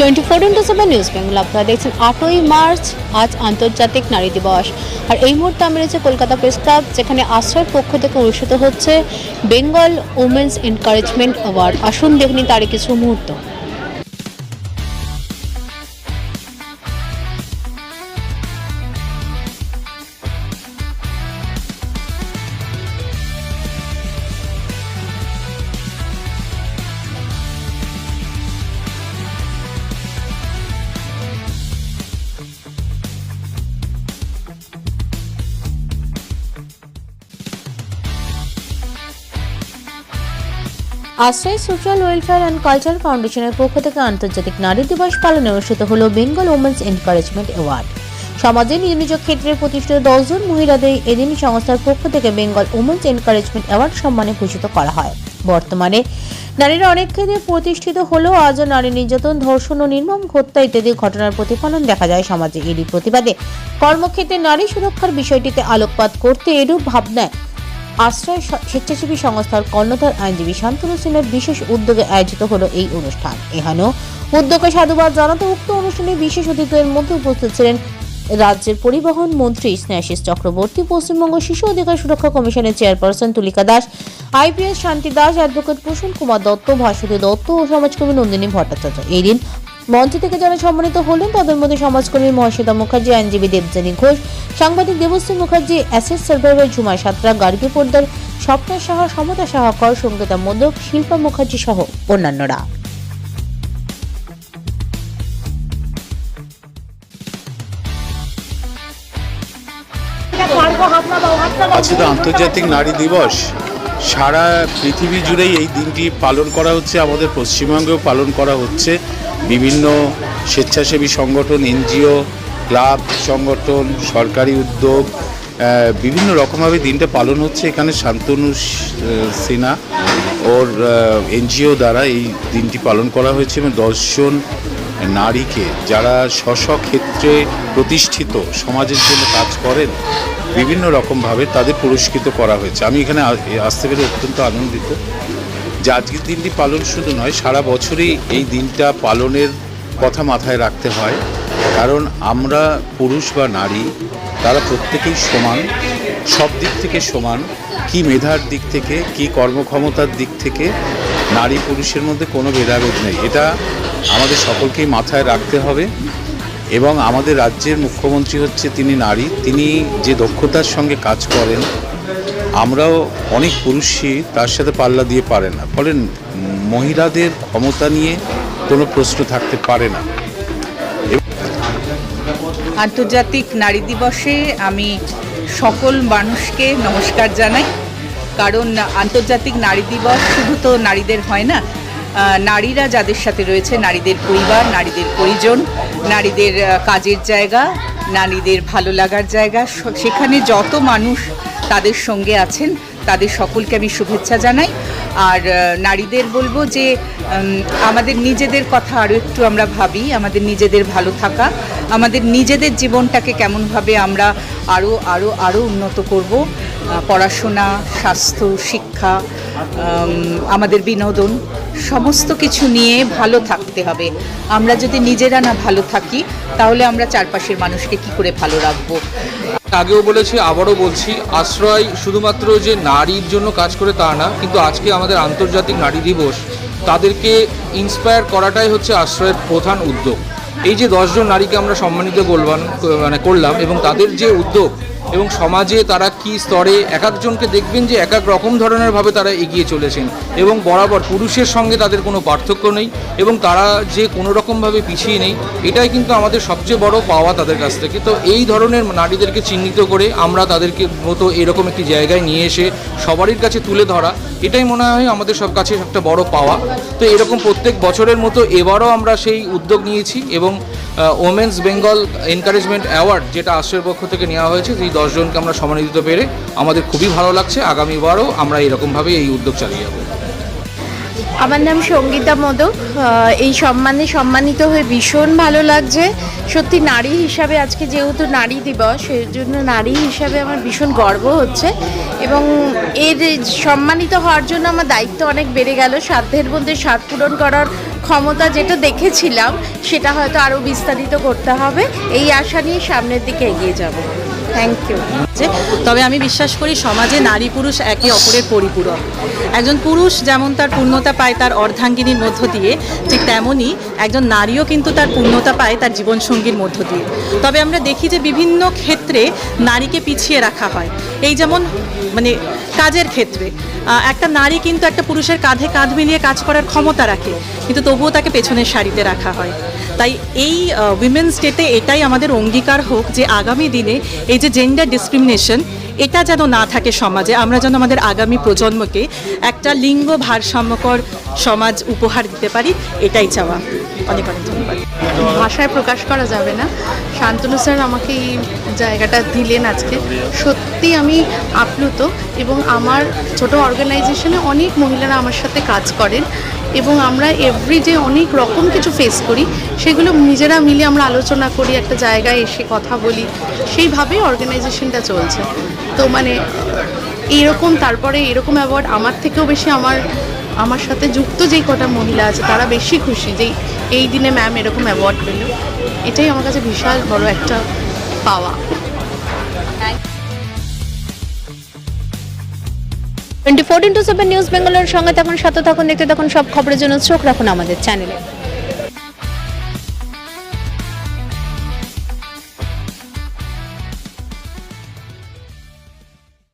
Twenty four into seven news Bengal আপনারা দেখছেন আটই মার্চ, আজ আন্তর্জাতিক নারী দিবস। আর এই মুহূর্তে আমি রয়েছে কলকাতা প্রেস ক্লাব, যেখানে আশ্রয়ের পক্ষ থেকে অনুষ্ঠিত হচ্ছে বেঙ্গল উমেন্স এনকারেজমেন্ট অ্যাওয়ার্ড আসুন দেখনি তারই কিছু মুহূর্ত। আশ্রয় সোশ্যাল ওয়েলফেয়ার অ্যান্ড কালচার ফাউন্ডেশনের পক্ষ থেকে আন্তর্জাতিক নারী দিবস পালনে অনুষ্ঠিত হল বেঙ্গল উমেন্স এনকারেজমেন্ট অ্যাওয়ার্ড। সমাজে নিজ নিজ ক্ষেত্রে প্রতিষ্ঠিত দশজন মহিলাদের এদিন সংস্থার পক্ষ থেকে বেঙ্গল উমেন্স এনকারেজমেন্ট অ্যাওয়ার্ড সম্মানে ভূষিত করা হয়। বর্তমানে নারীরা অনেক ক্ষেত্রে প্রতিষ্ঠিত হলেও আজও নারী নির্যাতন, ধর্ষণ ও নির্মম হত্যা ইত্যাদি ঘটনার প্রতিফলন দেখা যায় সমাজে। এরই প্রতিবাদে কর্মক্ষেত্রে নারী সুরক্ষার বিষয়টিতে আলোকপাত করতে এরূপ ভাবনায় আশ্রয় স্বেচ্ছাসেবী সংস্থার কর্ণধার আইনজীবী শান্তনু সেনের বিশেষ উদ্যোগে আয়োজিত হলো এই অনুষ্ঠান। এখানেও উদ্যোগে সাধুবাদ জানাতে উক্ত অনুষ্ঠানে বিশেষ অতিথিদের মধ্যে উপস্থিত ছিলেন রাজ্যের পরিবহন মন্ত্রী স্নেহাশিস চক্রবর্তী, পশ্চিমবঙ্গ শিশু অধিকার সুরক্ষা কমিশনের চেয়ারপারসন তুলিকা দাস, আইপিএস শান্তি দাস, অ্যাডভোকেট প্রসূন কুমার দত্ত, ভাস্বতী দত্ত ও সমাজকর্মী নন্দিনী ভট্টাচার্য। এই দিন মঞ্চ থেকে যারা সম্মানিত হলেন, তাদের মধ্যে সমাজকর্মী মহাশ্বেতা মুখার্জি, আইনজীবী দেবজানী ঘোষ, সাংবাদিক দেবশ্রী মুখার্জি অ্যাসেস সার্ভাইভার ঝুমা সাতরা, গার্গী পোদ্দার, স্বপ্না সাহা, সমতা সাহা কর সঙ্গীতা মোদক শিল্পা মুখার্জি সহ অন্যান্যরা। আজকে আন্তর্জাতিক নারী দিবস সারা পৃথিবী জুড়েই এই দিনটি পালন করা হচ্ছে আমাদের পশ্চিমবঙ্গেও পালন করা হচ্ছে। বিভিন্ন স্বেচ্ছাসেবী সংগঠন এনজিও ক্লাব সংগঠন সরকারি উদ্যোগ বিভিন্ন রকমভাবে দিনটা পালন হচ্ছে। এখানে শান্তনু স- আহ, সিনহা ওর এনজিও দ্বারা এই দিনটি পালন করা হয়েছে এবং দশজন নারীকে যারা স্ব স্ব প্রতিষ্ঠিত সমাজের জন্য কাজ করেন বিভিন্ন রকমভাবে তাদের পুরস্কৃত করা হয়েছে। আমি এখানে আসতে পেরে অত্যন্ত আনন্দিত যে আজকের দিনটি পালন শুধু নয়, সারা বছরই এই দিনটা পালনের কথা মাথায় রাখতে হয়। কারণ আমরা পুরুষ বা নারী, তারা প্রত্যেকেই সমান, সব দিক থেকে সমান, কি মেধার দিক থেকে, কি কর্মক্ষমতার দিক থেকে নারী পুরুষের মধ্যে কোনো ভেদাভেদ নেই। এটা আমাদের সকলকেই মাথায় রাখতে হবে। এবং আমাদের রাজ্যের মুখ্যমন্ত্রী হচ্ছে তিনি নারী। তিনি যে দক্ষতার সঙ্গে কাজ করেন, আমরাও অনেক পুরুষই তার সাথে পাল্লা দিয়ে পারে না। ফলে মহিলাদের ক্ষমতা নিয়ে কোনো প্রশ্ন থাকতে পারে না। আন্তর্জাতিক নারী দিবসে আমি সকল মানুষকে নমস্কার জানাই। কারণ আন্তর্জাতিক নারী দিবস শুধু তো নারীদের হয় না নারীরা যাদের সাথে রয়েছে, নারীদের পরিবার, নারীদের পরিজন, নারীদের কাজের জায়গা, নারীদের ভালো লাগার জায়গা সেখানে যত মানুষ তাদের সঙ্গে আছেন, তাদের সকলকে আমি শুভেচ্ছা জানাই। আর নারীদের বলব যে আমাদের নিজেদের কথা আরও একটু আমরা ভাবি, আমাদের নিজেদের ভালো থাকা, আমাদের নিজেদের জীবনটাকে কেমনভাবে আমরা আরও আরও আরও উন্নত করব পড়াশোনা, স্বাস্থ্য, শিক্ষা আমাদের বিনোদন সমস্ত কিছু নিয়ে ভালো থাকতে হবে। আমরা যদি নিজেরা না ভালো থাকি, তাহলে আমরা চারপাশের মানুষকে কি করে ভালো রাখব? আগেও বলেছি, আবারও বলছি, আশ্রয় শুধুমাত্র যে নারীর জন্য কাজ করে তা না, কিন্তু আজকে আমাদের আন্তর্জাতিক নারী দিবস, তাদেরকে ইন্সপায়ার করাটাই হচ্ছে আশ্রয়ের প্রধান উদ্যোগ। এই যে দশজন নারীকে আমরা সম্মানিত করলাম মানে করলাম, এবং তাদের যে উদ্যোগ এবং সমাজে তারা কি স্তরে এক একজনকে দেখবেন যে এক এক রকম ধরনের ভাবে তারা এগিয়ে চলেছেন এবং বরাবর পুরুষের সঙ্গে তাদের কোনো পার্থক্য নেই এবং তারা যে কোনো রকমভাবে পিছিয়ে নেই, এটাই কিন্তু আমাদের সবচেয়ে বড় পাওয়া তাদের কাছ থেকে। তো এই ধরনের নারীদেরকে চিহ্নিত করে আমরা তাদেরকে মতো এরকম একটি জায়গায় নিয়ে এসে সবারই কাছে তুলে ধরা, এটাই মনে হয় আমাদের সব কাছে একটা বড় পাওয়া। তো এরকম প্রত্যেক বছরের মতো এবারও আমরা সেই উদ্যোগ নিয়েছি এবং ওমেন্স বেঙ্গল এনকারেজমেন্ট অ্যাওয়ার্ড যেটা আশ্রয়ের পক্ষ থেকে নেওয়া হয়েছে, সেই দশজনকে আমরা সম্মানিত পেরে আমাদের খুবই ভালো লাগছে। আগামীবারও আমরা এরকমভাবে এই উদ্যোগ চালিয়ে যাব। আমার নাম সঙ্গীতা মোদক। এই সম্মানে সম্মানিত হয়ে ভীষণ ভালো লাগছে। সত্যি নারী হিসাবে আজকে যেহেতু নারী দিবস, এর জন্য নারী হিসাবে আমার ভীষণ গর্ব হচ্ছে এবং এর সম্মানিত হওয়ার জন্য আমার দায়িত্ব অনেক বেড়ে গেল। সাধ্যের মধ্যে স্বাদ পূরণ করার ক্ষমতা যেটা দেখেছিলাম, সেটা হয়তো আরও বিস্তারিত করতে হবে। এই আশা নিয়ে সামনের দিকে এগিয়ে যাব। থ্যাংক ইউ তবে আমি বিশ্বাস করি সমাজে নারী পুরুষ একে অপরের পরিপূরক। একজন পুরুষ যেমন তার পূর্ণতা পায় তার অর্ধাঙ্গিনীর মধ্য দিয়ে, ঠিক তেমনই একজন নারীও কিন্তু তার পূর্ণতা পায় তার জীবনসঙ্গীর মধ্য দিয়ে। তবে আমরা দেখি যে বিভিন্ন ক্ষেত্রে নারীকে পিছিয়ে রাখা হয়। এই যেমন মানে কাজের ক্ষেত্রে একটা নারী কিন্তু একটা পুরুষের কাঁধে কাঁধ মিলিয়ে কাজ করার ক্ষমতা রাখে, কিন্তু তবুও তাকে পেছনের সারিতে রাখা হয়। তাই এই উইমেন্স ডেতে এটাই আমাদের অঙ্গীকার হোক যে আগামী দিনে এই যে জেন্ডার ডিসক্রিমিনেশন এটা যেন না থাকে সমাজে, আমরা যেন আমাদের আগামী প্রজন্মকে একটা লিঙ্গ ভারসাম্যকর সমাজ উপহার দিতে পারি, এটাই চাওয়া। অনেক অনেক ধন্যবাদ। ভাষায় প্রকাশ করা যাবে না। শান্তনু স্যার আমাকে এই জায়গাটা দিলেন আজকে। সত্যি আমি আপ্লুত এবং আমার ছোট অর্গানাইজেশনে অনেক মহিলারা আমার সাথে কাজ করেন। এবং আমরা এভরিডে অনেক রকম কিছু ফেস করি। সেগুলো নিজেরা মিলে আমরা আলোচনা করি, একটা জায়গায় এসে কথা বলি। সেইভাবেই অর্গানাইজেশনটা চলছে। তো মানে এইরকম তারপরে এরকম অ্যাওয়ার্ড আমার থেকেও বেশি আমার আমার সাথে যুক্ত যেই কটা মহিলা আছে, তারা বেশি খুশি যে এই দিনে ম্যাম এরকম অ্যাওয়ার্ড পেল। এটাই আমার কাছে বিশাল বড় একটা পাওয়া। Twenty four into seven news বেঙ্গলের সঙ্গে থাকুন, সাথে থাকুন, দেখতে থাকুন সব খবরের জন্য চোখ রাখুন আমাদের চ্যানেলে।